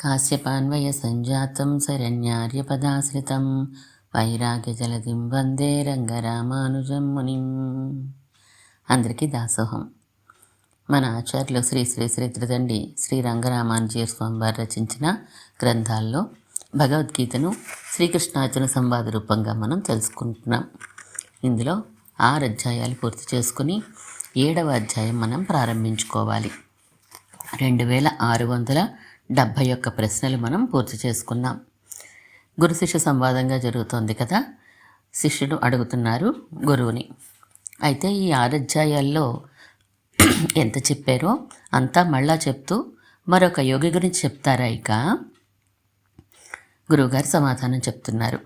కాశ్యపాన్వయ సంజాతం శరణ్యార్యపదాశ్రితం వైరాగ్యజలదిం వందే రంగరామానుజం మునిం అందరికీ దాసోహం. మన ఆచార్యులు శ్రీ శ్రీ శ్రీ త్రిదండి శ్రీ రంగరామానుజీయ స్వామి వారు రచించిన గ్రంథాల్లో భగవద్గీతను శ్రీకృష్ణార్జున సంవాద రూపంగా మనం తెలుసుకుంటున్నాం. ఇందులో ఆరు అధ్యాయాలు పూర్తి చేసుకుని ఏడవ అధ్యాయం మనం ప్రారంభించుకోవాలి. రెండు వేల ఆరు వందల డెబ్భై ఒక్క ప్రశ్నలు మనం పూర్తి చేసుకున్నాం. గురు శిష్య సంవాదంగా జరుగుతోంది కదా? శిష్యుడు అడుగుతున్నారు గురువుని. అయితే ఈ ఆరధ్యాయాల్లో ఎంత చెప్పారో అంతా మళ్ళా చెప్తూ మరొక యోగి గురించి చెప్తారా ఇక? గురువుగారు సమాధానం చెప్తున్నారు.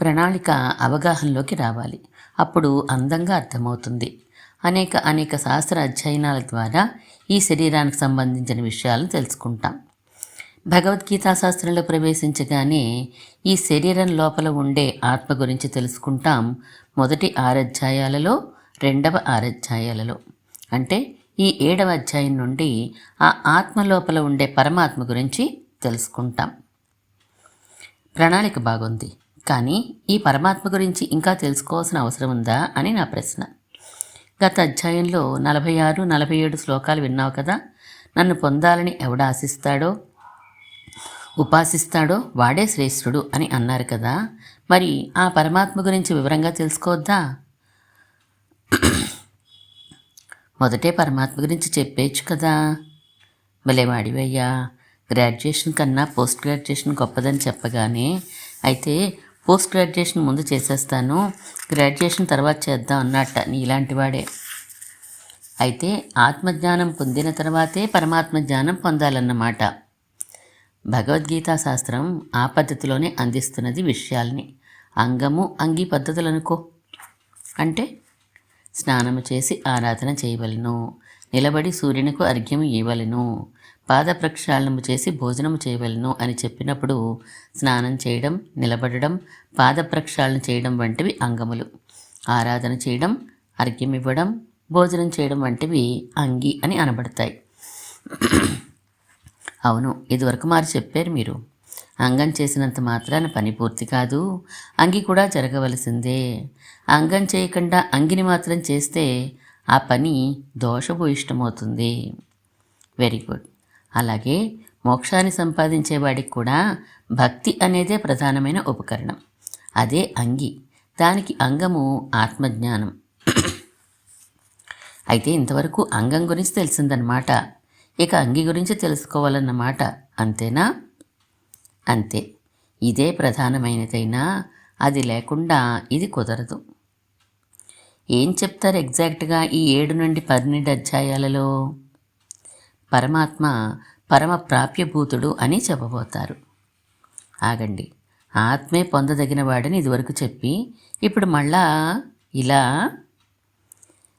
ప్రణాళిక అవగాహనలోకి రావాలి. అప్పుడు అందంగా అర్థమవుతుంది. అనేక అనేక శాస్త్ర అధ్యయనాల ద్వారా ఈ శరీరానికి సంబంధించిన విషయాలను తెలుసుకుంటాం. భగవద్గీతా శాస్త్రంలో ప్రవేశించగానే ఈ శరీరం లోపల ఉండే ఆత్మ గురించి తెలుసుకుంటాం మొదటి ఆరధ్యాయాలలో రెండవ ఆరధ్యాయాలలో. అంటే ఈ ఏడవ అధ్యాయం నుండి ఆ ఆత్మ లోపల ఉండే పరమాత్మ గురించి తెలుసుకుంటాం. ప్రణాళిక బాగుంది. కానీ ఈ పరమాత్మ గురించి ఇంకా తెలుసుకోవాల్సిన అవసరం ఉందా అని నా ప్రశ్న. గత అధ్యాయంలో నలభై ఆరు నలభై ఏడు శ్లోకాలు విన్నావు కదా? నన్ను పొందాలని ఎవడు ఆశిస్తాడో? ఉపాసిస్తాడో వాడే శ్రేష్ఠుడు అని అన్నారు కదా. మరి ఆ పరమాత్మ గురించి వివరంగా తెలుసుకోవద్దా? మొదటే పరమాత్మ గురించి చెప్పేచ్చు కదా. భలే వాడివయ్యా. గ్రాడ్యుయేషన్ కన్నా పోస్ట్ గ్రాడ్యుయేషన్ గొప్పదని చెప్పగానే అయితే పోస్ట్ గ్రాడ్యుయేషన్ ముందు చేసేస్తాను గ్రాడ్యుయేషన్ తర్వాత చేద్దాం అన్నట్ట నీలాంటి వాడే. అయితే ఆత్మజ్ఞానం పొందిన తర్వాతే పరమాత్మ జ్ఞానం పొందాలన్నమాట. భగవద్గీతా శాస్త్రం ఆ పద్ధతిలోనే అందిస్తున్నది విషయాల్ని. అంగము అంగి పద్ధతులు అనుకో అంటే స్నానము చేసి ఆరాధన చేయవలను. నిలబడి సూర్యునికు అర్ఘ్యము ఇవ్వలను. పాద ప్రక్షాళనము చేసి భోజనము చేయవలను అని చెప్పినప్పుడు స్నానం చేయడం నిలబడడం పాద ప్రక్షాళన చేయడం వంటివి అంగములు. ఆరాధన చేయడం అర్ఘ్యం ఇవ్వడం భోజనం చేయడం వంటివి అంగి అని అనబడతాయి. అవును ఇదివరకు మారు చెప్పారు మీరు. అంగం చేసినంత మాత్రాన పని పూర్తి కాదు. అంగి కూడా జరగవలసిందే. అంగం చేయకుండా అంగిని మాత్రం చేస్తే ఆ పని దోషభూయిష్టమవుతుంది. Very good. అలాగే మోక్షాన్ని సంపాదించేవాడికి కూడా భక్తి అనేదే ప్రధానమైన ఉపకరణం. అదే అంగి. దానికి అంగము ఆత్మజ్ఞానం. అయితే ఇంతవరకు అంగం గురించి తెలిసిందనమాట ఇక అంగి గురించి తెలుసుకోవాలన్నమాట. అంతేనా? అంతే. ఇదే ప్రధానమైనదైనా అది లేకుండా ఇది కుదరదు. ఏం చెప్తారు ఎగ్జాక్ట్గా ఈ ఏడు నుండి పన్నెండు అధ్యాయాలలో? పరమాత్మ పరమ ప్రాప్యభూతుడు అని చెప్పబోతారు. ఆగండి. ఆత్మే పొందదగిన వాడని ఇదివరకు చెప్పి ఇప్పుడు మళ్ళా ఇలా?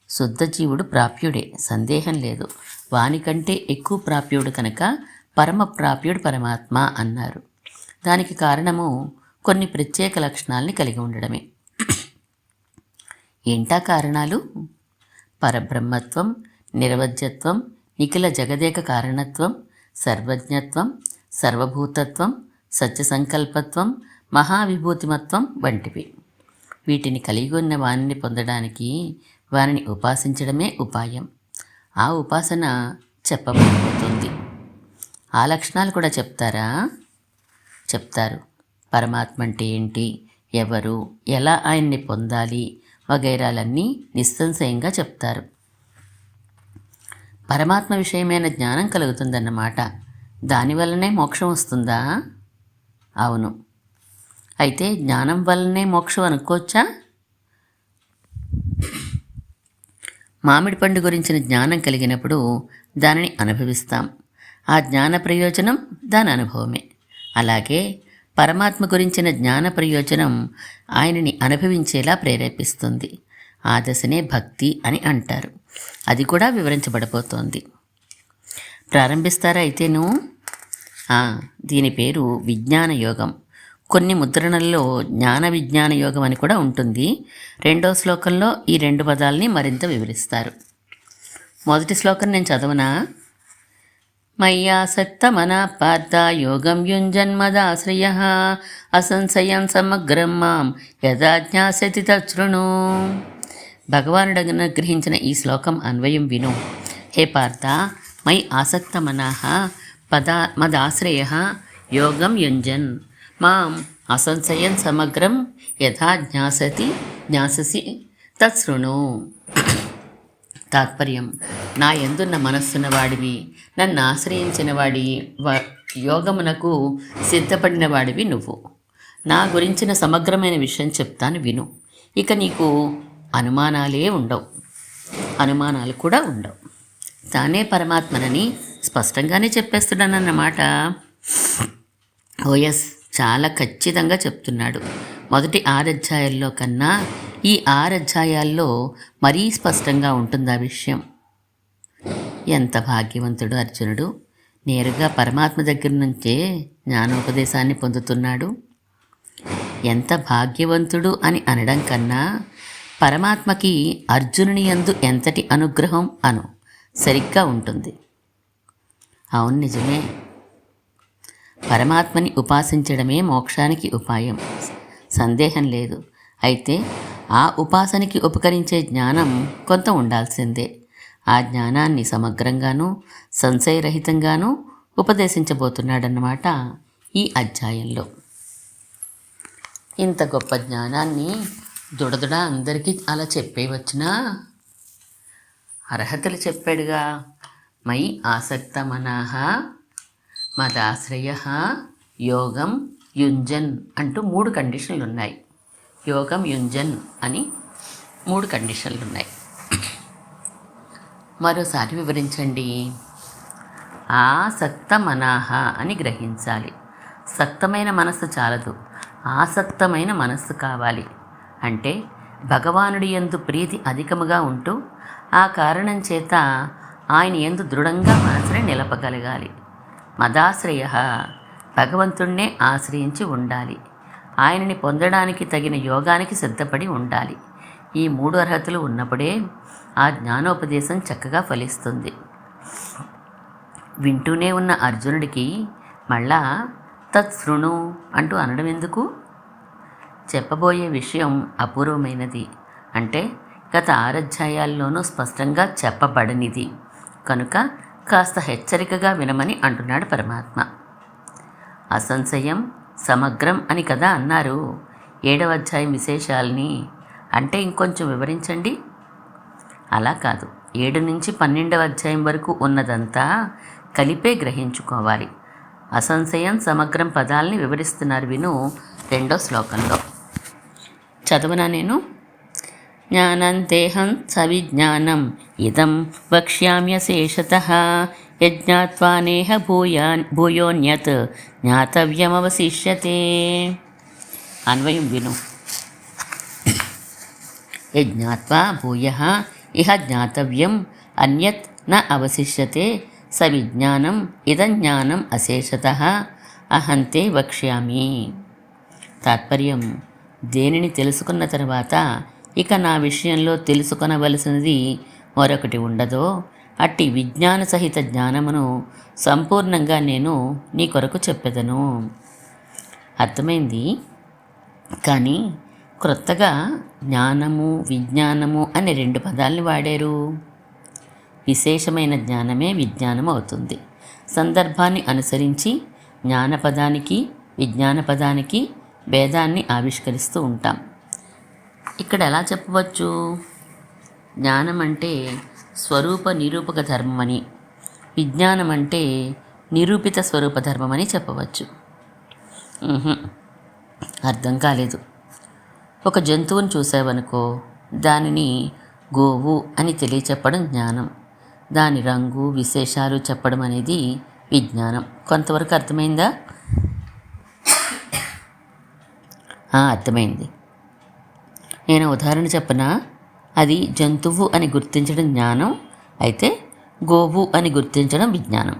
శుద్ధ జీవుడు ప్రాప్యుడే. సందేహం లేదు. వానికంటే ఎక్కువ ప్రాప్యుడు కనుక పరమ ప్రాప్యుడు పరమాత్మ అన్నారు. దానికి కారణము కొన్ని ప్రత్యేక లక్షణాలని కలిగి ఉండడమే. ఏంటా కారణాలు? పరబ్రహ్మత్వం నిర్వజ్యత్వం నిఖిల జగదేక కారణత్వం సర్వజ్ఞత్వం సర్వభూతత్వం సత్య సంకల్పత్వం మహావిభూతిమత్వం వంటివి. వీటిని కలిగి ఉన్న వాణిని పొందడానికి వారిని ఉపాసించడమే ఉపాయం. ఆ ఉపాసన చెప్పబడిపోతుంది. ఆ లక్షణాలు కూడా చెప్తారా? చెప్తారు. పరమాత్మ అంటే ఏంటి? ఎవరు? ఎలా ఆయన్ని పొందాలి? వగైరాలన్నీ నిస్సంశయంగా చెప్తారు. పరమాత్మ విషయమైన జ్ఞానం కలుగుతుందన్నమాట. దానివల్లనే మోక్షం వస్తుందా? అవును. అయితే జ్ఞానం వల్లనే మోక్షం అనుకోవచ్చా? మామిడి పండు గురించిన జ్ఞానం కలిగినప్పుడు దానిని అనుభవిస్తాం. ఆ జ్ఞాన ప్రయోజనం దాని అనుభవమే. అలాగే పరమాత్మ గురించిన జ్ఞాన ప్రయోజనం ఆయనని అనుభవించేలా ప్రేరేపిస్తుంది. ఆ దశనే భక్తి అని అంటారు. అది కూడా వివరించబడబోతోంది. ప్రారంభిస్తారా అయితేను? దీని పేరు విజ్ఞాన యోగం కొన్ని ముద్రణల్లో జ్ఞాన విజ్ఞాన యోగం అని కూడా ఉంటుంది. రెండో శ్లోకంలో ఈ రెండు పదాలని మరింత వివరిస్తారు. మొదటి శ్లోకం నేను చదవనా? మయ్యాసక్తమనా పార్థ యోగం యుంజన్మదాశ్రయ అసంశయం సమగ్రం మాం యథాజ్ఞాసతి తృణు భగవానుడు గ్రహించిన ఈ శ్లోకం అన్వయం విను. హే పార్థ మై ఆసక్తమనః పదా మదాశ్రయ యోగం యుంజన్ మాం అసంశయం సమగ్రం యథా జ్ఞాసతి జ్ఞాససి తత్సృణు తాత్పర్యం. నా ఎందున్న మనస్సున్న వాడివి నన్ను ఆశ్రయించిన వాడి యోగమునకు సిద్ధపడిన వాడివి నువ్వు. నా గురించిన సమగ్రమైన విషయం చెప్తాను విను. ఇక నీకు అనుమానాలే ఉండవు. అనుమానాలు కూడా ఉండవు. తానే పరమాత్మనని స్పష్టంగానే చెప్పేస్తున్నానన్నమాట. ఓఎస్ చాలా ఖచ్చితంగా చెప్తున్నాడు. మొదటి ఆరధ్యాయాల్లో కన్నా ఈ ఆరధ్యాయాల్లో మరీ స్పష్టంగా ఉంటుంది ఆ విషయం? ఎంత భాగ్యవంతుడు అర్జునుడు! నేరుగా పరమాత్మ దగ్గర నుంచే జ్ఞానోపదేశాన్ని పొందుతున్నాడు. ఎంత భాగ్యవంతుడు అని అనడం కన్నా పరమాత్మకి అర్జునుని యందు ఎంతటి అనుగ్రహం అను సరిగ్గా ఉంటుంది. అవును నిజమే. పరమాత్మని ఉపాసించడమే మోక్షానికి ఉపాయం. సందేహం లేదు. అయితే ఆ ఉపాసనకి ఉపకరించే జ్ఞానం కొంత ఉండాల్సిందే. ఆ జ్ఞానాన్ని సమగ్రంగానూ సంశయరహితంగానూ ఉపదేశించబోతున్నాడన్నమాట ఈ అధ్యాయంలో. ఇంత గొప్ప జ్ఞానాన్ని దుడదుడ అందరికీ అలా చెప్పేవచ్చునా అర్హతలు చెప్పాడుగా. మై ఆసక్తమనాహ మదాశ్రయ యోగం యుంజన్ అంటూ మూడు కండిషన్లు ఉన్నాయి యోగం యుంజన్ అని మూడు కండిషన్లు ఉన్నాయి మరోసారి వివరించండి. ఆసక్త మనాహ అని గ్రహించాలి. సక్తమైన మనస్సు చాలదు. ఆసక్తమైన మనస్సు కావాలి. అంటే భగవానుడి ఎందు ప్రీతి అధికముగా ఉంటూ ఆ కారణం చేత ఆయన ఎందు దృఢంగా మనసుని నిలపగలగాలి. మదాశ్రయ. భగవంతుణ్ణే ఆశ్రయించి ఉండాలి. ఆయనని పొందడానికి తగిన యోగానికి సిద్ధపడి ఉండాలి. ఈ మూడు అర్హతలు ఉన్నప్పుడే ఆ జ్ఞానోపదేశం చక్కగా ఫలిస్తుంది. వింటూనే ఉన్న అర్జునుడికి మళ్ళా తత్శృణు అంటూ అనడం ఎందుకు? చెప్పబోయే విషయం అపూర్వమైనది. అంటే గత ఆరధ్యాయాల్లోనూ స్పష్టంగా చెప్పబడనిది. కనుక కాస్త హెచ్చరికగా వినమని అంటున్నాడు పరమాత్మ. అసంశయం సమగ్రం అని కదా అన్నారు. ఏడవ అధ్యాయం విశేషాలని అంటే ఇంకొంచెం వివరించండి. అలా కాదు. ఏడు నుంచి పన్నెండవ అధ్యాయం వరకు ఉన్నదంతా కలిపే గ్రహించుకోవాలి. అసంశయం సమగ్రం పదాలని వివరిస్తున్నారు విను రెండో శ్లోకంలో. చదవనా నేను? జ్ఞానంతేహం సవిజ్ఞానం ఇదం వక్ష్యామ్యశేషత యజ్ఞాత్వానేహ భూయా భూయోన్యత్ జ్ఞాతవ్యమవశిష్యతే అన్వయం విను యజ్ఞాత్వా భూయ ఇహ జ్ఞాతవ్యం అన్యత్ న అవశిష్యతే సవిజ్ఞానం ఇదం జ్ఞానం అశేషత అహంతే వక్ష్యామి తాత్పర్యం దేనిని తెలుసుకున్న తర్వాత ఇక నా విషయంలో తెలుసుకొనవలసినది మరొకటి ఉండదో. అట్టి విజ్ఞాన సహిత జ్ఞానమును సంపూర్ణంగా నేను నీ కొరకు చెప్పెదను. అర్థమైంది? కానీ క్రొత్తగా జ్ఞానము విజ్ఞానము అనే రెండు పదాలని వాడారు. విశేషమైన జ్ఞానమే విజ్ఞానం అవుతుంది. సందర్భాన్ని అనుసరించి జ్ఞానపదానికి విజ్ఞాన పదానికి భేదాన్ని ఆవిష్కరిస్తూ ఉంటాం. ఇక్కడ ఎలా చెప్పవచ్చు? జ్ఞానం అంటే స్వరూప నిరూపక ధర్మమని విజ్ఞానం అంటే నిరూపిత స్వరూప ధర్మమని చెప్పవచ్చు. అర్థం కాలేదు. ఒక జంతువుని చూసావనుకో దానిని గోవు అని తెలియచెప్పడం జ్ఞానం. దాని రంగు విశేషాలు చెప్పడం అనేది విజ్ఞానం. కొంతవరకు అర్థమైందా? అర్థమైంది. నేను ఉదాహరణ చెప్పనా? అది జంతువు అని గుర్తించడం జ్ఞానం అయితే గోవు అని గుర్తించడం విజ్ఞానం.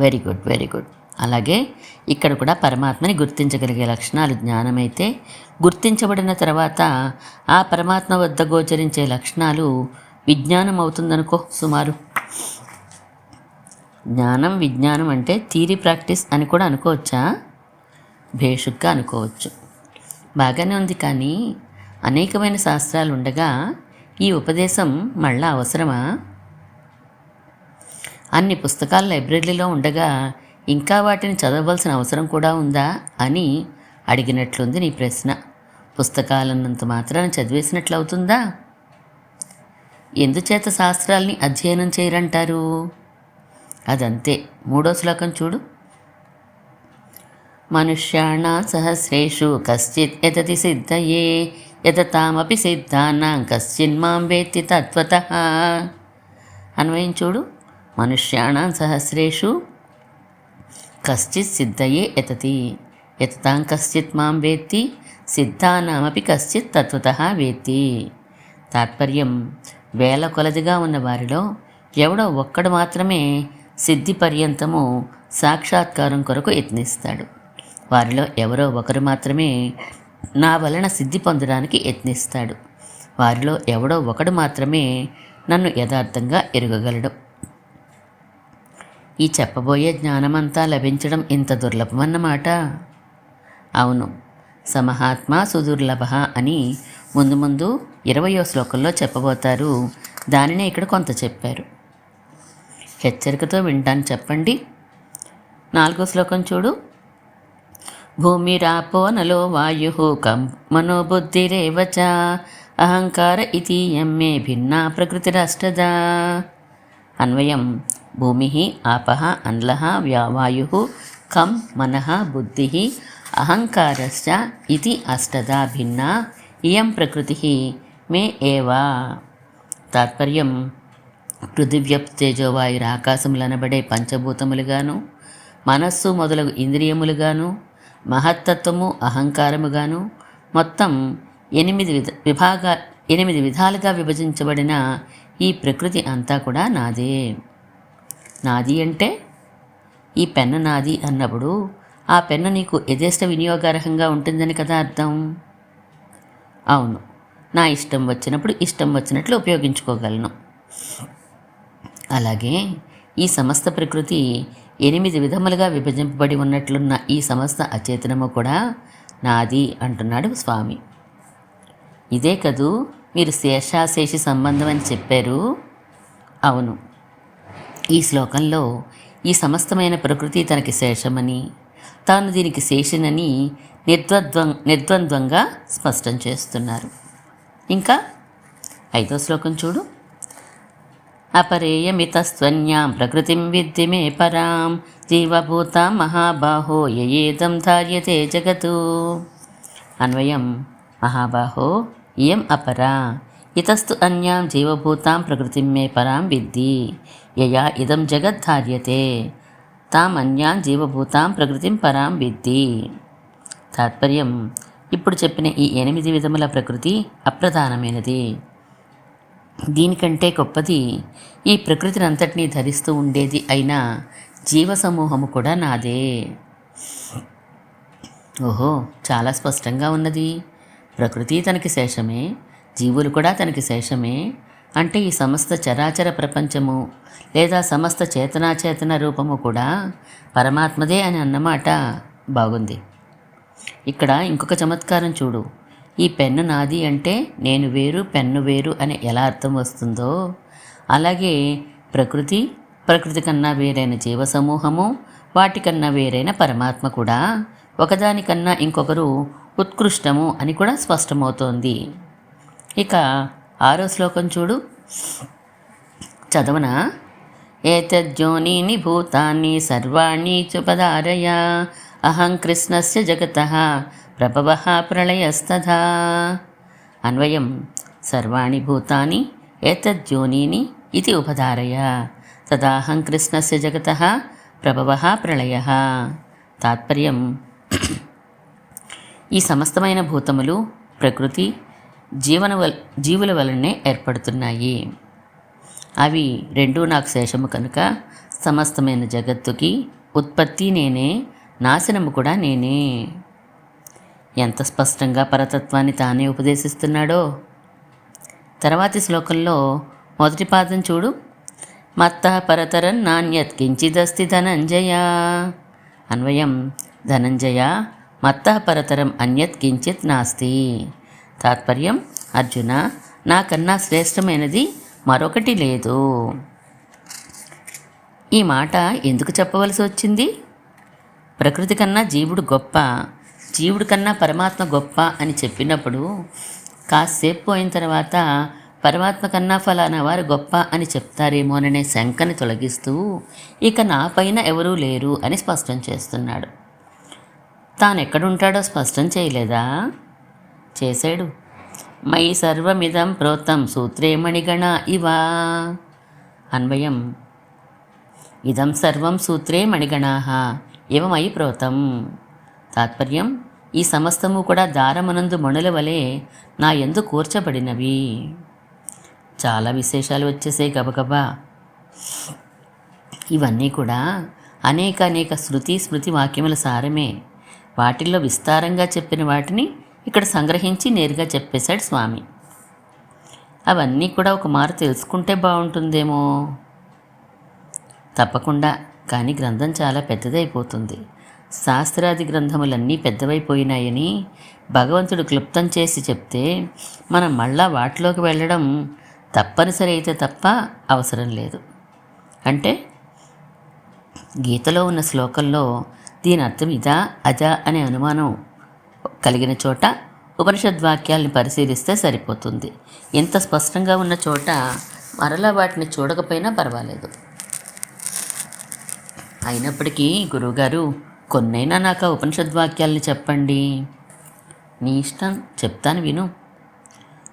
Very good very good. అలాగే ఇక్కడ కూడా పరమాత్మని గుర్తించగలిగే లక్షణాలు జ్ఞానమైతే గుర్తించబడిన తర్వాత ఆ పరమాత్మ వద్ద గోచరించే లక్షణాలు విజ్ఞానం అవుతుందనుకో సుమారు. జ్ఞానం విజ్ఞానం అంటే థీరీ ప్రాక్టీస్ అని కూడా అనుకోవచ్చా? భేషుగ్గా అనుకోవచ్చు. బాగానే ఉంది కానీ అనేకమైన శాస్త్రాలు ఉండగా ఈ ఉపదేశం మళ్ళా అవసరమా? అన్ని పుస్తకాలు లైబ్రరీలో ఉండగా ఇంకా వాటిని చదవవలసిన అవసరం కూడా ఉందా అని అడిగినట్లుంది నీ ప్రశ్న. పుస్తకాలన్నంత మాత్రాన్ని చదివేసినట్లు అవుతుందా ఎందుచేత శాస్త్రాల్ని అధ్యయనం చేయరంటారు? అదంతే. మూడో శ్లోకం చూడు. మనుష్యాణ సహస్రేషు కశ్చిత్ ఎతతి సిద్ధయే యతతామపి సిద్ధానాం కశ్చిన్మాం వేత్తి తత్వత అన్వయం చూడు. మనుష్యాణం సహస్రేషు కశ్చిత్ సిద్ధయే యతతి. యతతాం కశ్చిత్ మాం వేత్తి సిద్ధానామపి కశ్చిత్ తత్వత వేత్తి. తాత్పర్యం వేల కొలదిగా ఉన్న వారిలో ఎవడో ఒక్కడు మాత్రమే సిద్ధి పర్యంతము సాక్షాత్కారం కొరకు యత్నిస్తాడు. వారిలో ఎవరో ఒకరు మాత్రమే నా వలన సిద్ధి పొందడానికి యత్నిస్తాడు. వారిలో ఎవడో ఒకడు మాత్రమే నన్ను యథార్థంగా ఎరగగలడు. ఈ చెప్పబోయే జ్ఞానమంతా లభించడం ఇంత దుర్లభమన్నమాట అవును సమహాత్మ సుదుర్లభ అని ముందు ముందు ఇరవయో శ్లోకంలో చెప్పబోతారు. దానినే ఇక్కడ కొంత చెప్పారు. హెచ్చరికతో వింటాను చెప్పండి. నాలుగో శ్లోకం చూడు. భూమిరాపో నలో వాయు కం మనోబుద్ధిరేవ చ అహంకార ఇది ఎమ్మే భిన్నా ప్రకృతిరష్టదా అన్వయం భూమి ఆప అన్ల వాయు కం మనః బుద్ధి అహంకారశ్చ ఇది అష్టదా భిన్నా ఇయం ప్రకృతి మే ఏవా. తాత్పర్యం పృథివ్యప్ తేజోవాయుర ఆకాశములనబడే పంచభూతములుగాను మనస్సు మొదలగు ఇంద్రియములుగాను మహత్తత్వము అహంకారముగాను మొత్తం ఎనిమిది విధ విభాగా ఎనిమిది విధాలుగా విభజించబడిన ఈ ప్రకృతి అంతా కూడా నాదే. నాది అంటే ఈ పెన్ను నాది అన్నప్పుడు ఆ పెన్ను నీకు యథేష్ట వినియోగార్హంగా ఉంటుందని కదా అర్థం? అవును. నా ఇష్టం వచ్చినప్పుడు ఇష్టం వచ్చినట్లు ఉపయోగించుకోగలను. అలాగే ఈ సమస్త ప్రకృతి ఎనిమిది విధములుగా విభజింపబడి ఉన్నట్లున్న ఈ సమస్త అచేతనము కూడా నాది అంటున్నాడు స్వామి. ఇదే కదూ మీరు శేషాశేషి సంబంధం అని చెప్పారు? అవును. ఈ శ్లోకంలో ఈ సమస్తమైన ప్రకృతి తనకి శేషమని తాను దీనికి శేషినని నిర్ద్వంద్వం నిర్ద్వంద్వంగా స్పష్టం చేస్తున్నారు. ఇంకా ఐదో శ్లోకం చూడు. అపరేయమితస్త్వన్యాం ప్రకృతిం విద్ధి మే పరాం జీవభూతాం మహాబాహో యయేదం ధార్యతే జగతు అన్వయం మహాబాహో ఇయం అపరా ఇతస్తు అన్యాం జీవభూతాం ప్రకృతిం మే పరాం విద్ధి యయా ఇదం జగద్ధార్యతే తాం అన్యాం జీవభూతాం ప్రకృతిం పరాం విద్ధి తాత్పర్యం ఇప్పుడు చెప్పిన ఈ ఎనిమిది విధముల ప్రకృతి అప్రధానమైనది దీనికంటే గొప్పది ఈ ప్రకృతిని అంతటినీ ధరిస్తూ ఉండేది అయిన జీవ సమూహము కూడా నాదే. ఓహో చాలా స్పష్టంగా ఉన్నది. ప్రకృతి తనకి శేషమే జీవులు కూడా తనకి శేషమే. అంటే ఈ సమస్త చరాచర ప్రపంచము లేదా సమస్త చేతనాచేతన రూపము కూడా పరమాత్మదే అని అన్నమాట. బాగుంది. ఇక్కడ ఇంకొక చమత్కారం చూడు. ఈ పెన్ను నాది అంటే నేను వేరు పెన్ను వేరు అని ఎలా అర్థం వస్తుందో. అలాగే ప్రకృతి ప్రకృతి కన్నా వేరైన జీవ సమూహము వాటికన్నా వేరైన పరమాత్మ కూడా ఒకదానికన్నా ఇంకొకరు ఉత్కృష్టము అని కూడా స్పష్టమవుతోంది. ఇక ఆరో శ్లోకం చూడు. చదవనా? ఏతజ్జోనీని భూతాన్ని సర్వాణి చుపదారయ అహం కృష్ణస్య జగత ప్రభవ ప్రళయస్తథా అన్వయం సర్వాణి భూతాని ఏతజ్జోనీని ఇది ఉపధారయ తదాహం కృష్ణస్య జగత ప్రభవ ప్రళయ తాత్పర్యం ఈ సమస్తమైన భూతములు ప్రకృతి జీవన వల్ జీవుల వలనే ఏర్పడుతున్నాయి. అవి రెండూ నాకు శేషము కనుక సమస్తమైన జగత్తుకి ఉత్పత్తి నేనే నాశనము కూడా నేనే. ఎంత స్పష్టంగా పరతత్వాన్ని తానే ఉపదేశిస్తున్నాడో. తర్వాతి శ్లోకంలో మొదటి పాదం చూడు. మత్త పరతరం నాణ్యత్ కించిదస్తి ధనంజయ. అన్వయం ధనంజయ మత్త పరతరం అన్యత్ కించిత్ నాస్తి. తాత్పర్యం అర్జున నాకన్నా శ్రేష్టమైనది మరొకటి లేదు. ఈ మాట ఎందుకు చెప్పవలసి వచ్చింది? ప్రకృతి కన్నా జీవుడు గొప్ప జీవుడి కన్నా పరమాత్మ గొప్ప అని చెప్పినప్పుడు కాసేపు పోయిన తర్వాత పరమాత్మ కన్నా ఫలానా వారు గొప్ప అని చెప్తారేమోననే శంకని తొలగిస్తూ ఇక నా పైన ఎవరూ లేరు అని స్పష్టం చేస్తున్నాడు. తాను ఎక్కడుంటాడో స్పష్టం చేయలేదా? చేశాడు. మై సర్వమిదం ప్రోతం సూత్రే మణిగణ ఇవా. అన్వయం. ఇదం సర్వం సూత్రే మణిగణాహ ఇవమై ప్రోతం. తాత్పర్యం? ఈ సమస్తము కూడా దారమనందు మణుల వలె నా ఎందు కూర్చబడినవి. చాలా విశేషాలు వచ్చేసాయి గబగబా. ఇవన్నీ కూడా అనేక అనేక శృతి స్మృతి వాక్యముల సారమే. వాటిల్లో విస్తారంగా చెప్పిన వాటిని ఇక్కడ సంగ్రహించి నేరుగా చెప్పేశాడు స్వామి. అవన్నీ కూడా ఒక మారు తెలుసుకుంటే బాగుంటుందేమో? తప్పకుండా కానీ గ్రంథం చాలా పెద్దదైపోతుంది. శాస్త్రాది గ్రంథములన్నీ పెద్దవైపోయినాయని భగవంతుడు క్లుప్తం చేసి చెప్తే మనం మళ్ళా వాటిలోకి వెళ్ళడం తప్పనిసరి అయితే తప్ప అవసరం లేదు. అంటే గీతలో ఉన్న శ్లోకంలో దీని అర్థం ఇదా అదా అనే అనుమానం కలిగిన చోట ఉపనిషద్వాక్యాల్ని పరిశీలిస్తే సరిపోతుంది. ఇంత స్పష్టంగా ఉన్న చోట మరలా వాటిని చూడకపోయినా పర్వాలేదు. అయినప్పటికీ గురువుగారు కొన్నైనా నాకు ఆ ఉపనిషద్వాక్యాల్ని చెప్పండి. నీ ఇష్టం చెప్తాను విను.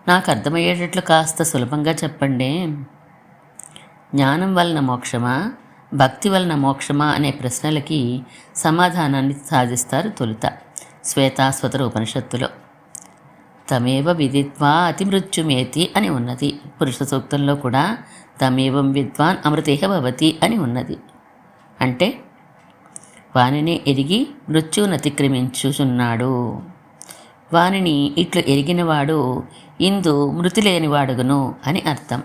నాకు అర్థమయ్యేటట్లు కాస్త సులభంగా చెప్పండి. జ్ఞానం వలన మోక్షమా? భక్తి వలన మోక్షమా? అనే ప్రశ్నలకి సమాధానాన్ని సాధిస్తారు తొలుత శ్వేతాశ్వతర ఉపనిషత్తులో. తమేవ విదిత్వా అతి మృత్యుమేతి అని ఉన్నది. పురుష సూక్తంలో కూడా తమేవం విద్వాన్ అమృతేహ భవతి అని ఉన్నది. అంటే వానిని ఎరిగి మృత్యువును అతిక్రమించుచున్నాడు. వానిని ఇట్లు ఎరిగినవాడు ఇందు మృతి లేనివాడుగును అని అర్థం.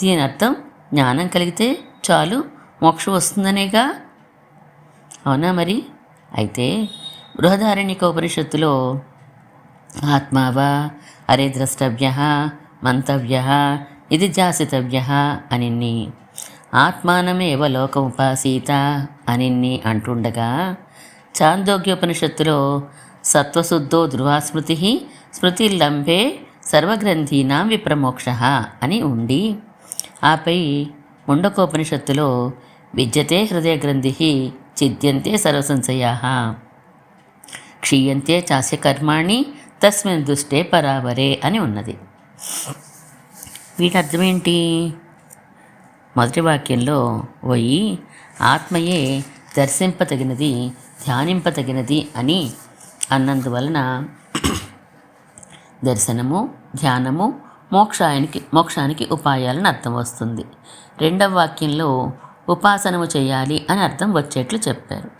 దీని అర్థం జ్ఞానం కలిగితే చాలు మోక్షం వస్తుందనేగా? అవునా మరి? అయితే బృహదారణ్యక ఉపనిషత్తులో ఆత్మావా అరే ద్రష్టవ్య మంతవ్య ఇది జాసితవ్య అనిన్ని ఆత్మానమేవ లోకముపాసీత అనిన్ని అంటుండగా చాందోగ్యోపనిషత్తులో సత్వశుద్ధో ధ్రువాస్మృతి స్మృతిల్లంబే సర్వగ్రంథీనాం విప్రమోక్ష అని ఉండి ఆపై ముండకోపనిషత్తులో విద్యతే హృదయ గ్రంథి చిద్యంతే సర్వసంశయా క్షీయంతే చాస్య కర్మాణి తస్మిన్ దుష్టే పరావరే అని ఉన్నది. వీటి అర్థమేంటి మొదటి వాక్యంలో పోయి ఆత్మయే దర్శింపతగినది ధ్యానింపతగినది అని అన్నందువలన దర్శనము ధ్యానము మోక్షానికి మోక్షానికి ఉపాయాలని అర్థం వస్తుంది. రెండవ వాక్యంలో ఉపాసనము చేయాలి అని అర్థం వచ్చేట్లు చెప్పారు.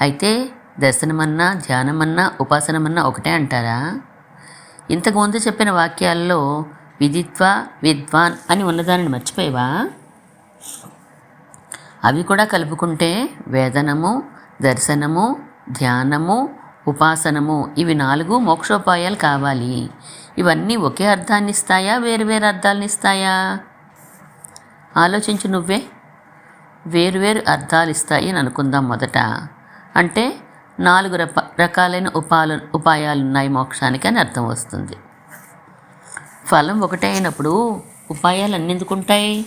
అయితే దర్శనమన్నా ధ్యానమన్నా ఉపాసనమన్నా ఒకటే అంటారా? ఇంతకుముందు చెప్పిన వాక్యాల్లో విదిత్వ విద్వాన్ అని ఉన్నదానిని మర్చిపోయావా? అవి కూడా కలుపుకుంటే వేదనము దర్శనము ధ్యానము ఉపాసనము ఇవి నాలుగు మోక్షోపాయాలు కావాలి. ఇవన్నీ ఒకే అర్థాన్ని ఇస్తాయా వేరు వేరు అర్థాలను ఇస్తాయా ఆలోచించు నువ్వే. వేరువేరు అర్థాలు ఇస్తాయి అని అనుకుందాం మొదట. అంటే నాలుగు రప రకాలైన ఉపాలు ఉపాయాలు ఉన్నాయి మోక్షానికి అని అర్థం వస్తుంది. ఫలం ఒకటే అయినప్పుడు ఉపాయాలు అన్ని ఎందుకు ఉంటాయి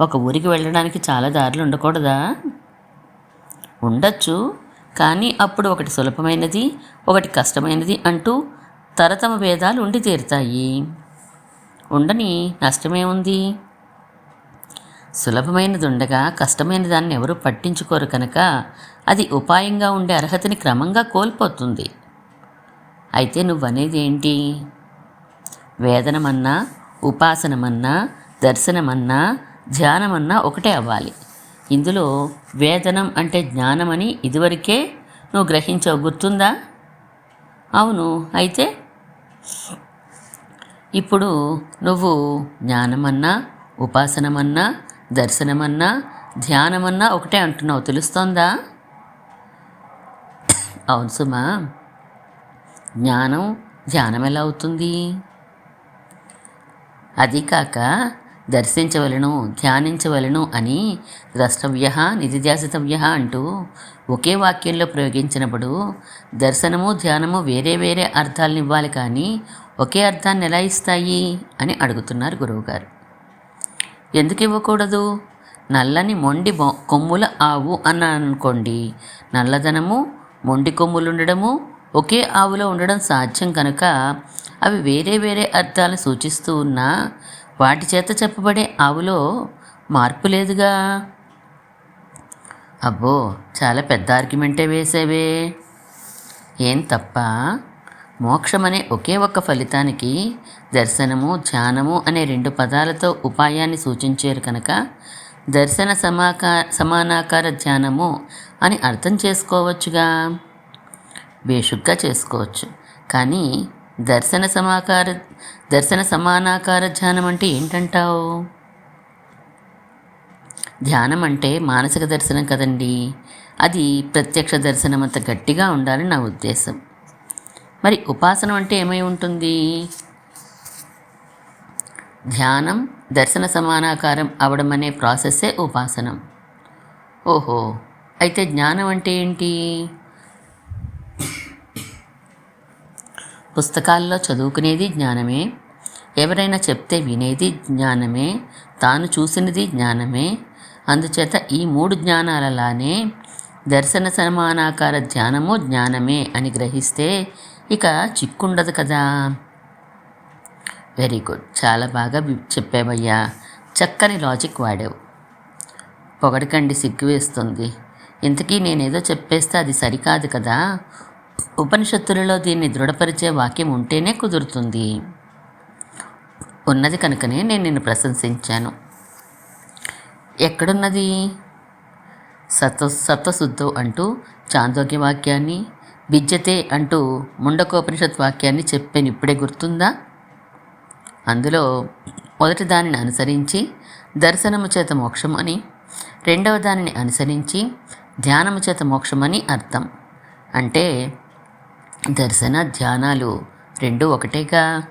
ఒక ఊరికి వెళ్ళడానికి చాలా దారులు ఉండకూడదా? ఉండొచ్చు కానీ అప్పుడు ఒకటి సులభమైనది ఒకటి కష్టమైనది అంటూ తరతమ భేదాలు ఉండి తీరుతాయి. ఉండని నష్టమేముంది సులభమైనది ఉండగా కష్టమైన దాన్ని ఎవరూ పట్టించుకోరు కనుక అది ఉపాయంగా ఉండే అర్హతని క్రమంగా కోల్పోతుంది. అయితే నువ్వనేది ఏంటి వేదనమన్నా ఉపాసనమన్నా దర్శనమన్నా ధ్యానమన్నా ఒకటే అవ్వాలి. ఇందులో వేదనం అంటే జ్ఞానమని ఇదివరకే నువ్వు గ్రహించవు. గుర్తుందా? అవును. అయితే ఇప్పుడు నువ్వు జ్ఞానమన్నా ఉపాసనమన్నా దర్శనమన్నా ధ్యానమన్నా ఒకటే అంటున్నావు. తెలుస్తోందా? అవును సుమా. జ్ఞానం ధ్యానం ఎలా అవుతుంది? అది కాక దర్శించవలను ధ్యానించవలను అని ద్రష్టవ్య నిధిధ్యాసితవ్య అంటూ ఒకే వాక్యంలో ప్రయోగించినప్పుడు దర్శనము ధ్యానము వేరే వేరే అర్థాలను ఇవ్వాలి కానీ ఒకే అర్థాన్ని ఎలా ఇస్తాయి అని అడుగుతున్నారు గురువుగారు. ఎందుకు ఇవ్వకూడదు? నల్లని మొండి బొ- కొమ్ముల ఆవు అని అనుకోండి నల్లదనము మొండి కొమ్ములు ఉండడము ఒకే ఆవులో ఉండడం సాధ్యం కనుక అవి వేరే వేరే అర్థాలను సూచిస్తూ ఉన్నా వాటి చేత చెప్పబడే ఆవులో మార్పు లేదుగా. అబ్బో చాలా పెద్ద ఆర్గ్యుమెంటే వేసేవే. ఏం తప్ప? మోక్షమనే ఒకే ఒక్క ఫలితానికి దర్శనము ధ్యానము అనే రెండు పదాలతో ఉపాయాన్ని సూచించారు కనుక దర్శన సమాకా సమానాకార ధ్యానము అని అర్థం చేసుకోవచ్చుగా. బేషుగ్గా చేసుకోవచ్చు. కానీ దర్శన సమాకార దర్శన సమానాకార ధ్యానం అంటే ఏంటంటావు? ధ్యానం అంటే మానసిక దర్శనం కదండి. అది ప్రత్యక్ష దర్శనం అంత గట్టిగా ఉండాలని నా ఉద్దేశం. మరి ఉపాసన అంటే ఏమై ఉంటుంది? ధ్యానం దర్శన సమానాకారం అవడం అనే ప్రాసెస్సే ఉపాసనం. ఓహో అయితే జ్ఞానం అంటే ఏంటి? పుస్తకాల్లో చదువుకునేది జ్ఞానమే. ఎవరైనా చెప్తే వినేది జ్ఞానమే. తాను చూసినది జ్ఞానమే. అందుచేత ఈ మూడు జ్ఞానాలలానే దర్శన సమానాకార ధ్యానము జ్ఞానమే అని గ్రహిస్తే ఇక చిక్కుండదు కదా. Very good. చాలా బాగా చెప్పావయ్యా. చక్కని లాజిక్ వాడావు. పొగడకండి సిగ్గు వేస్తుంది. ఇంతకీ నేనేదో చెప్పేస్తే అది సరికాదు కదా. ఉపనిషత్తులలో దీన్ని దృఢపరిచే వాక్యం ఉంటేనే కుదురుతుంది. ఉన్నది కనుకనే నేను నిన్ను ప్రశంసించాను. ఎక్కడున్నది? సత్వ సత్వశుద్ధం అంటూ చాందోగ్య వాక్యాన్ని విద్యతే అంటూ ముండకోపనిషత్ వాక్యాన్ని చెప్పాను. ఇప్పుడే గుర్తుందా? అందులో మొదటి దానిని అనుసరించి దర్శనము చేత మోక్షం అని రెండవ దానిని అనుసరించి ధ్యానము చేత మోక్షమని అర్థం. అంటే దర్శన ధ్యానాలు రెండు ఒకటేగా?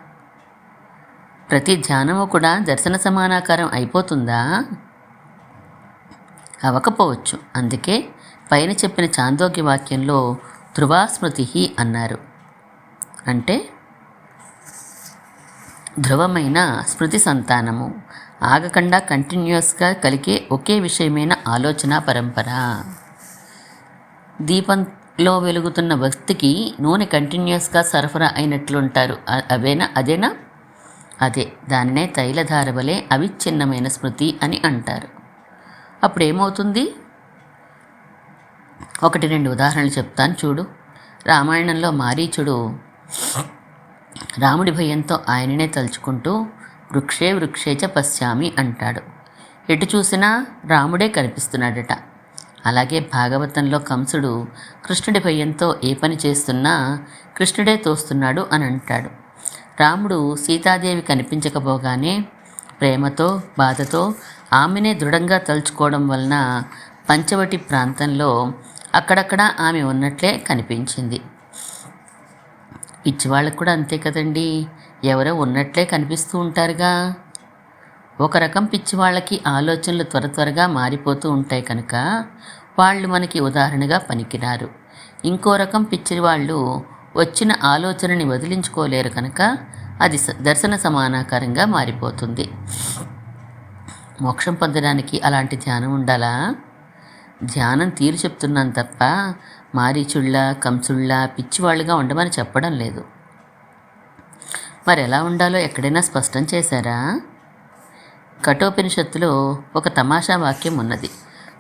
ప్రతి ధ్యానము కూడా దర్శన సమానాకారం అయిపోతుందా? అవకపోవచ్చు. అందుకే పైన చెప్పిన చాందోగ్య వాక్యంలో ధ్రువాస్మృతి అన్నారు. అంటే ధ్రువమైన స్మృతి సంతానము ఆగకుండా కంటిన్యూస్గా కలిగే ఒకే విషయమైన ఆలోచన పరంపర. లో వెలుగుతున్న వ్యక్తికి నూనె కంటిన్యూస్గా సరఫరా అయినట్లుంటారు. అవేనా? అదేనా? అదే. దానినే తైలధార వలె అవిచ్ఛిన్నమైన స్మృతి అని అంటారు. అప్పుడు ఏమవుతుంది ఒకటి రెండు ఉదాహరణలు చెప్తాను చూడు. రామాయణంలో మారీచుడు రాముడి భయంతో ఆయననే తలుచుకుంటూ వృక్షే వృక్షేచ పశ్చామి అంటాడు. ఎటు చూసినా రాముడే కనిపిస్తున్నాడట. అలాగే భాగవతంలో కంసుడు కృష్ణుడి భయంతో ఏ పని చేస్తున్నా కృష్ణుడే తోస్తున్నాడు అని అంటాడు. రాముడు సీతాదేవి కనిపించకపోగానే ప్రేమతో బాధతో ఆమెనే దృఢంగా తలుచుకోవడం వలన పంచవటి ప్రాంతంలో అక్కడక్కడ ఆమె ఉన్నట్లే కనిపించింది. పిచ్చివాళ్ళకు కూడా అంతే కదండి. ఎవరో ఉన్నట్లే కనిపిస్తూ ఉంటారుగా. ఒక రకం పిచ్చి వాళ్ళకి ఆలోచనలు త్వర త్వరగా మారిపోతూ ఉంటాయి కనుక వాళ్ళు మనకి ఉదాహరణగా పనికిరారు. ఇంకో రకం పిచ్చి వాళ్ళు వచ్చిన ఆలోచనని వదిలించుకోలేరు కనుక అది స- దర్శన సమానాకారంగా మారిపోతుంది. మోక్షం పొందడానికి అలాంటి ధ్యానం ఉండాలా? ధ్యానం తీరు చెప్తున్నాను తప్ప మారీచుళ్ళ కంసుళ్ళ పిచ్చివాళ్ళుగా ఉండమని చెప్పడం లేదు. మరి ఎలా ఉండాలో ఎక్కడైనా స్పష్టం చేశారా? కఠోపనిషత్తులో ఒక తమాషా వాక్యం ఉన్నది.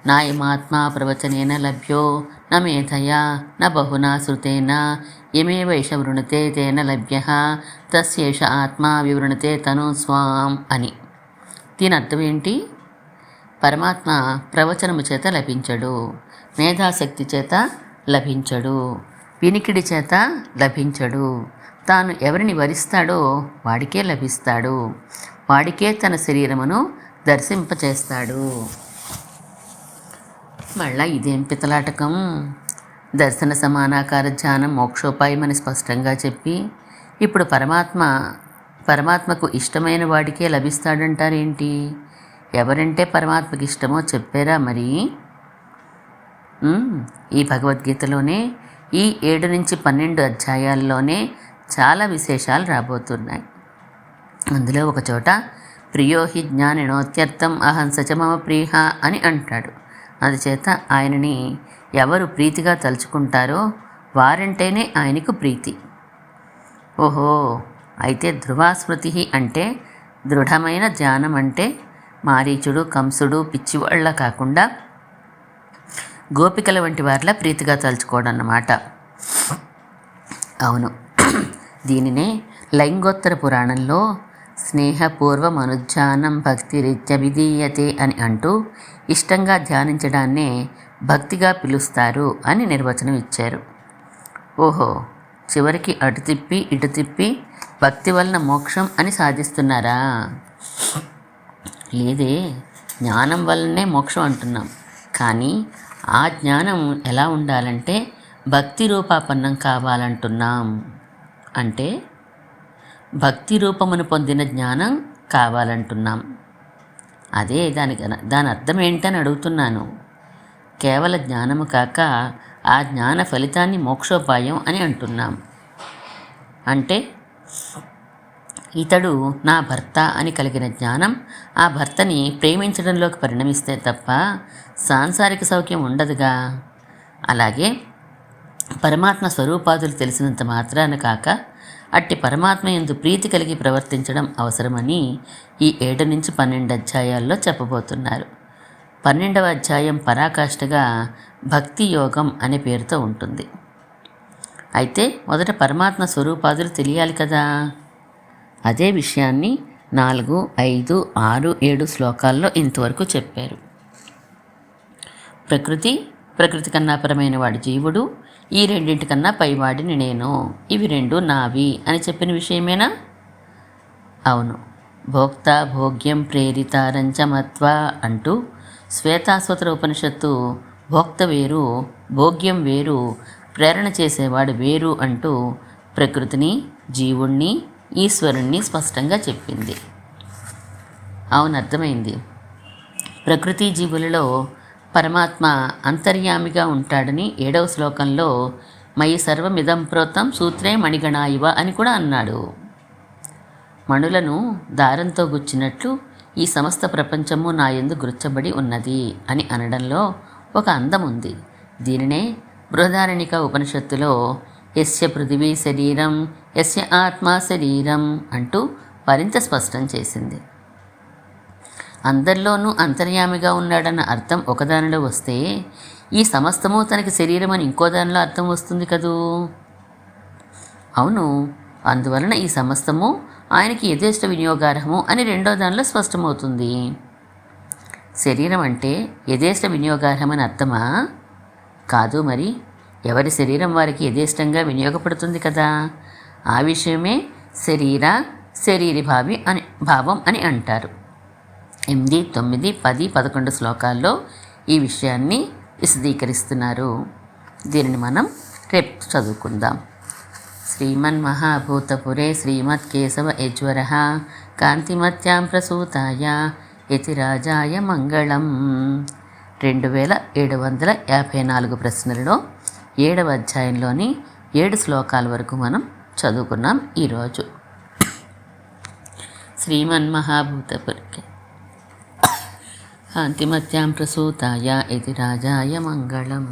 నాయమాత్మా ప్రవచనేన లభ్యో న మేధయా న బహునా శృతేన యమేవైష వృణతే తేన లభ్య తస్యేష ఆత్మా వివృణతే తను స్వాం అని. దీని అర్థం ఏంటి? పరమాత్మ ప్రవచనము చేత లభించడు మేధాశక్తి చేత లభించడు వినికిడి చేత లభించడు. తాను ఎవరిని వరిస్తాడో వాడికే లభిస్తాడు. వాడికే తన శరీరమును దర్శింపచేస్తాడు. మళ్ళా ఇదేం పితలాటకం? దర్శన సమానాకార ధ్యానం మోక్షోపాయమని స్పష్టంగా చెప్పి ఇప్పుడు పరమాత్మ పరమాత్మకు ఇష్టమైన వాడికే లభిస్తాడంటారేంటి? ఎవరంటే పరమాత్మకి ఇష్టమో చెప్పారా మరి? ఈ భగవద్గీతలోనే ఈ ఏడు నుంచి పన్నెండు అధ్యాయాల్లోనే చాలా విశేషాలు రాబోతున్నాయి. అందులో ఒక చోట ప్రియో జ్ఞానినోత్యర్థం అహం సచ మమ ప్రియ అని అంటాడు. అందుచేత ఆయనని ఎవరు ప్రీతిగా తలుచుకుంటారో వారంటేనే ఆయనకు ప్రీతి. ఓహో అయితే ధృవాస్మృతి అంటే దృఢమైన ధ్యానం అంటే మారీచుడు కంసుడు పిచ్చివాళ్ళ కాకుండా గోపికల వంటి వారిలా ప్రీతిగా తలుచుకోవడం అన్నమాట అవును. దీనినే లైంగోత్తర పురాణంలో స్నేహపూర్వం అనుధ్యానం భక్తి విధీయతే అని అంటూ ఇష్టంగా ధ్యానించడాన్నే భక్తిగా పిలుస్తారు అని నిర్వచనం ఇచ్చారు. ఓహో చివరికి అటు తిప్పి ఇటు తిప్పి భక్తి వలన మోక్షం అని సాధిస్తున్నారా? లేదే జ్ఞానం వల్లనే మోక్షం అంటున్నాం. కానీ ఆ జ్ఞానం ఎలా ఉండాలంటే భక్తి రూపాపన్నం కావాలంటున్నాం. అంటే భక్తి రూపమును పొందిన జ్ఞానం కావాలంటున్నాం. అదే దాని దాని అర్థం ఏంటని అడుగుతున్నాను. కేవల జ్ఞానము కాక ఆ జ్ఞాన ఫలితాన్ని మోక్షోపాయం అని అంటున్నాం. అంటే ఇతడు నా భర్త అని కలిగిన జ్ఞానం ఆ భర్తని ప్రేమించడంలోకి పరిణమిస్తే తప్ప సాంసారిక సౌఖ్యం ఉండదుగా. అలాగే పరమాత్మ స్వరూపాదులు తెలిసినంత మాత్రాన కాక అట్టి పరమాత్మ ఎందు ప్రీతి కలిగి ప్రవర్తించడం అవసరమని ఈ ఏడు నుంచి పన్నెండు అధ్యాయాల్లో చెప్పబోతున్నారు. పన్నెండవ అధ్యాయం పరాకాష్ఠగా భక్తి యోగం అనే పేరుతో ఉంటుంది. అయితే మొదట పరమాత్మ స్వరూపాదులు తెలియాలి కదా? అదే విషయాన్ని నాలుగు ఐదు ఆరు ఏడు శ్లోకాల్లో ఇంతవరకు చెప్పారు. ప్రకృతి ప్రకృతి కన్నా పరమైన వాడు జీవుడు ఈ రెండింటికన్నా పైవాడిని నేను. ఇవి రెండు నావి అని చెప్పిన విషయమేనా? అవును. భోక్త భోగ్యం ప్రేరిత మత్వ అంటూ శ్వేతాశ్వతర ఉపనిషత్తు భోక్త వేరు భోగ్యం వేరు ప్రేరణ చేసేవాడు వేరు అంటూ ప్రకృతిని జీవుణ్ణి ఈశ్వరుణ్ణి స్పష్టంగా చెప్పింది. అవును అర్థమైంది. ప్రకృతి జీవులలో పరమాత్మ అంతర్యామిగా ఉంటాడని ఏడవ శ్లోకంలో మయి సర్వమిదం ప్రోతం సూత్రే మణిగణాయువ అని కూడా అన్నాడు. మణులను దారంతో గుచ్చినట్లు ఈ సమస్త ప్రపంచము నా ఎందు గుర్చబడి ఉన్నది అని అనడంలో ఒక అందం ఉంది. దీనినే బృహదారణిక ఉపనిషత్తులో ఎస్య పృథివీ శరీరం ఎస్య ఆత్మ శరీరం అంటూ మరింత స్పష్టం చేసింది. అందరిలోనూ అంతర్యామిగా ఉన్నాడన్న అర్థం ఒకదానిలో వస్తే ఈ సమస్తము తనకి శరీరం అని ఇంకో దానిలో అర్థం వస్తుంది కదూ? అవును. అందువలన ఈ సమస్తము ఆయనకి యథేష్ట వినియోగార్హము అని రెండో దానిలో స్పష్టమవుతుంది. శరీరం అంటే యథేష్ట వినియోగార్హమని అర్థమా? కాదు మరి. ఎవరి శరీరం వారికి యథేష్టంగా వినియోగపడుతుంది కదా? ఆ విషయమే శరీర శరీరి భావి అని భావం అని అంటారు. ఎనిమిది తొమ్మిది పది పదకొండు శ్లోకాల్లో ఈ విషయాన్ని విశదీకరిస్తున్నారు. దీనిని మనం రేపు చదువుకుందాం. శ్రీమన్మహాభూతపురే శ్రీమత్కేశవ యజ్వర కాంతిమత్యాం ప్రసూతాయ యతిరాజాయ మంగళం. రెండు వేల ఏడు వందల యాభై నాలుగు ప్రశ్నలలో ఏడవ అధ్యాయంలోని ఏడు శ్లోకాల వరకు మనం చదువుకున్నాం ఈరోజు. శ్రీమన్మహాభూతపురికి కాంతిమత్యాం ప్రసూతాయ ఇది రాజాయ మంగళం